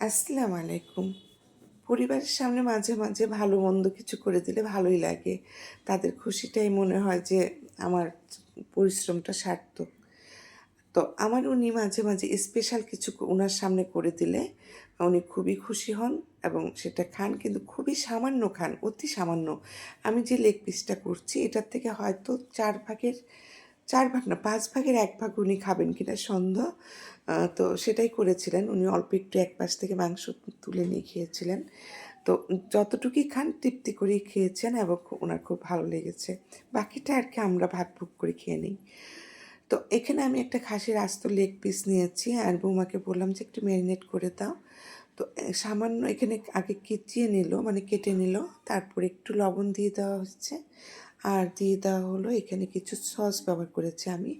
আসসালামু আলাইকুম। পরিবারের সামনে মাঝে মাঝে ভালো মন্দ কিছু করে দিলে ভালোই লাগে। তাদের খুশিটাই মনে হয় যে আমার পরিশ্রমটা সার্থক। তো আমার উনি মাঝে মাঝে স্পেশাল কিছু ওনার সামনে করে দিলে উনি খুবই খুশি হন এবং সেটা খান, কিন্তু খুবই সামান্য খান, অতি সামান্য। আমি যে লেগ পিসটা করছি, এটার থেকে হয়তো চার ভাগের চার ভাগ না, পাঁচ ভাগের এক ভাগ উনি খাবেন কিনা সন্দেহ। তো সেটাই করেছিলেন। উনি অল্প একটু এক পাশ থেকে মাংস তুলে নিয়ে খেয়েছিলেন। তো যতটুকুই খান তৃপ্তি করেই খেয়েছেন এবং ওনার খুব ভালো লেগেছে। বাকিটা আর কি আমরা ভাগ ভুগ করে খেয়ে নিই। তো এখানে আমি একটা খাসির আস্ত লেগ পিস নিয়েছি আর বৌমাকে বললাম যে একটু ম্যারিনেট করে দাও। তো সামান্য এখানে আগে কেচিয়ে নিল মানে কেটে নিল, তারপর একটু লবণ দিয়ে দেওয়া হচ্ছে। আর দিয়ে দেওয়া হলো এখানে কিছু সস ব্যবহার করেছি আমি।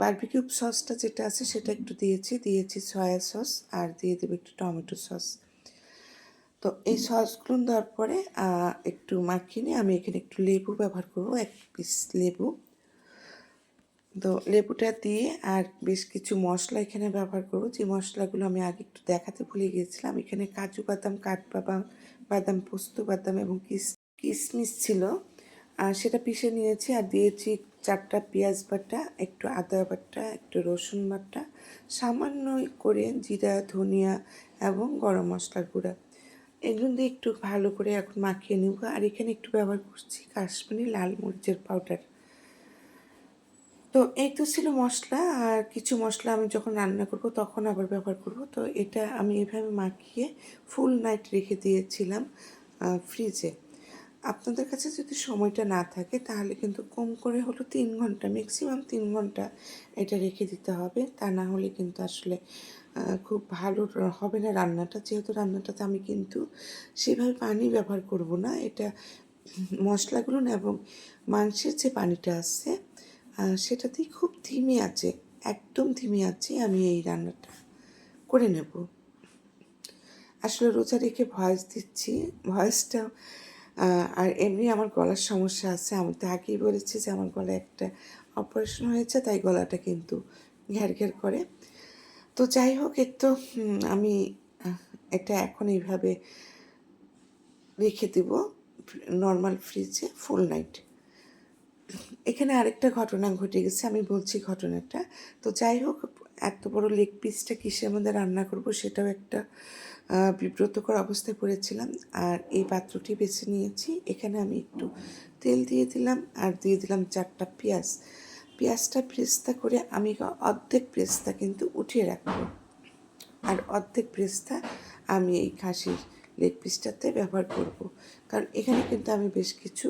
বারবিকিউ সসটা যেটা আছে সেটা একটু দিয়েছি দিয়েছি সয়া সস আর দিয়ে দেবো একটু টমেটো সস। তো এই সসগুলো দেওয়ার পরে একটু মাখিয়ে নিয়ে আমি এখানে একটু লেবু ব্যবহার করব, এক পিস লেবু। তো লেবুটা দিয়ে আর বেশ কিছু মশলা এখানে ব্যবহার করব, যে মশলাগুলো আমি আগে একটু দেখাতে ভুলে গিয়েছিলাম। এখানে কাজু বাদাম কাঠবাদাম বাদাম পোস্ত বাদাম এবং কিস কিশমিশ ছিল। আর সেটা পিষে নিয়েছি আর দিয়েছি চারটা পেঁয়াজ বাটা, একটু আদা বাটা, একটু রসুন বাটা, সামান্য করে জিরা, ধনিয়া এবং গরম মশলার গুঁড়া। এগুলো দিয়ে একটু ভালো করে এখন মাখিয়ে নেব আর এখানে একটু ব্যবহার করছি কাশ্মীরি লাল মরিচের পাউডার। তো এই তো ছিল মশলা আর কিছু মশলা আমি যখন রান্না করব তখন আবার ব্যবহার করব। তো এটা আমি এভাবে মাখিয়ে ফুল নাইট রেখে দিয়েছিলাম ফ্রিজে আপনাদের কাছে যদি সময়টা না থাকে, তাহলে কিন্তু কম করে হলো তিন ঘণ্টা ম্যাক্সিমাম তিন ঘণ্টা এটা রেখে দিতে হবে। তা না হলে কিন্তু আসলে খুব ভালো হবে না রান্নাটা। যেহেতু রান্নাটাতে আমি কিন্তু সেভাবে পানি ব্যবহার করব না। এটা মশলাগুলো এবং মাংসের যে পানিটা আছে সেটাতেই খুব ধিমে আছে, একদম ধিমে আছে, আমি এই রান্নাটা করে নেব। আসলে রোজা রেখে ভয়েস দিচ্ছি ভয়েসটা আর এমনি আমার গলার সমস্যা আছে। আমি তো আগেই বলেছি যে আমার গলায় একটা অপারেশন হয়েছে, তাই গলাটা কিন্তু ঘ্যার ঘ্যার করে। তো যাই হোক, এর তো আমি এটা এখন এইভাবে রেখে দেব নর্মাল ফ্রিজে ফুল নাইট এখানে আরেকটা ঘটনা ঘটে গেছে, আমি বলছি ঘটনাটা। তো যাই হোক, এত বড় লেগ পিসটা কিসের মধ্যে রান্না করব সেটাও একটা বিব্রতকর অবস্থায় পড়েছিলাম আর এই পাত্রটি বেছে নিয়েছি। এখানে আমি একটু তেল দিয়ে দিলাম আর দিয়ে দিলাম চারটা পেঁয়াজ। পেঁয়াজটা প্রেস্তা করে আমি অর্ধেক প্রেস্তা কিন্তু উঠিয়ে রাখব। আর অর্ধেক প্রেসটা আমি এই খাসির লেগ পিসটাতে ব্যবহার করব। কারণ এখানে কিন্তু আমি বেশ কিছু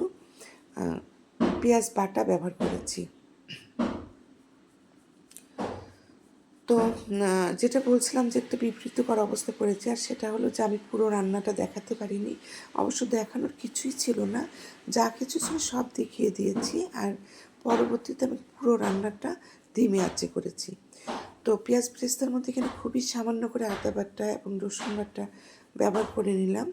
পেঁয়াজ বাটা ব্যবহার করেছি। তো যেটা বলছিলাম যে একটা বিবৃতকর অবস্থা পড়েছে, আর সেটা হলো যে আমি পুরো রান্নাটা দেখাতে পারিনি। অবশ্য দেখানোর কিছুই ছিল না। যা কিছু ছিল সব দেখিয়ে দিয়েছি, আর পরবর্তীতে আমি পুরো রান্নাটা ধিমে আঁচে করেছি। তো পেঁয়াজ পেস্তার মধ্যে এখানে খুবই সামান্য করে আদা বাটা এবং রসুন বাটা ব্যবহার করে নিলাম।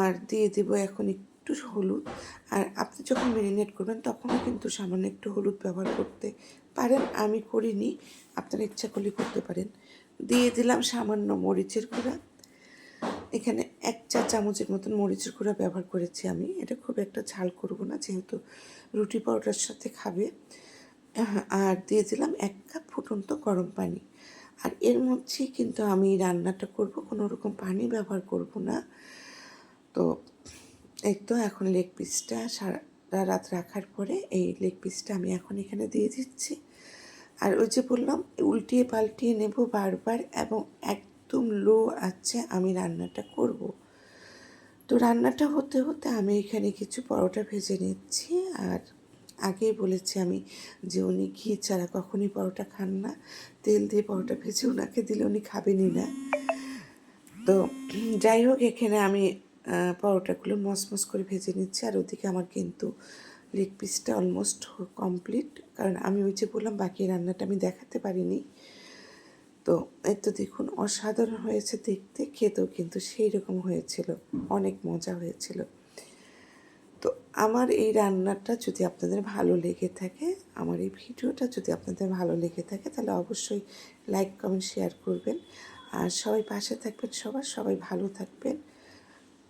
আর দিয়ে দেবো এখন একটু হলুদ। আর আপনি যখন ম্যারিনেট করবেন, তখনও কিন্তু সামান্য একটু হলুদ ব্যবহার করতে পারেন। আমি করিনি, আপনারা ইচ্ছা করলে করতে পারেন। দিয়ে দিলাম সামান্য মরিচের গুঁড়া। এখানে এক চা চামচের মতন মরিচের গুঁড়া ব্যবহার করেছি আমি। এটা খুব একটা ঝাল করব না, যেহেতু রুটি পাউডার সাথে খাবে। আর দিয়ে দিলাম এক কাপ ফুটন্ত গরম পানি। আর এর মধ্যেই কিন্তু আমি রান্নাটা করব, কোনো রকম পানি ব্যবহার করব না। তো এই তো এখন লেগ পিসটা সারা রাত রাখার পরে এই লেগ পিসটা আমি এখন এখানে দিয়ে দিচ্ছি। আর ওই যে বললাম, উল্টিয়ে পাল্টিয়ে নেব বারবার এবং একদম লো আছে আমি রান্নাটা করব। তো রান্নাটা হতে হতে আমি এখানে কিছু পরোটা ভেজে নিচ্ছি। আর আগেই বলেছি আমি যে উনি ঘি ছাড়া কখনই পরোটা খান না। তেল দিয়ে পরোটা ভেজে ওনাকে দিলে উনি খাবেনই না। তো যাই হোক, এখানে আমি পরোটাগুলো মসমস করে ভেজে নিচ্ছি। আর ওদিকে আমার কিন্তু লেগ পিসটা অলমোস্ট কমপ্লিট কারণ আমি ওই যে বললাম, বাকি রান্নাটা আমি দেখাতে পারিনি। তো এই তো দেখুন, অসাধারণ হয়েছে দেখতে। খেতেও কিন্তু সেই রকম হয়েছিল। অনেক মজা হয়েছিল। তো আমার এই রান্নাটা যদি আপনাদের ভালো লেগে থাকে, আমার এই ভিডিওটা যদি আপনাদের ভালো লেগে থাকে, তাহলে অবশ্যই লাইক কমেন্ট শেয়ার করবেন। আর সবাই পাশে থাকবেন, সবার সবাই ভালো থাকবেন।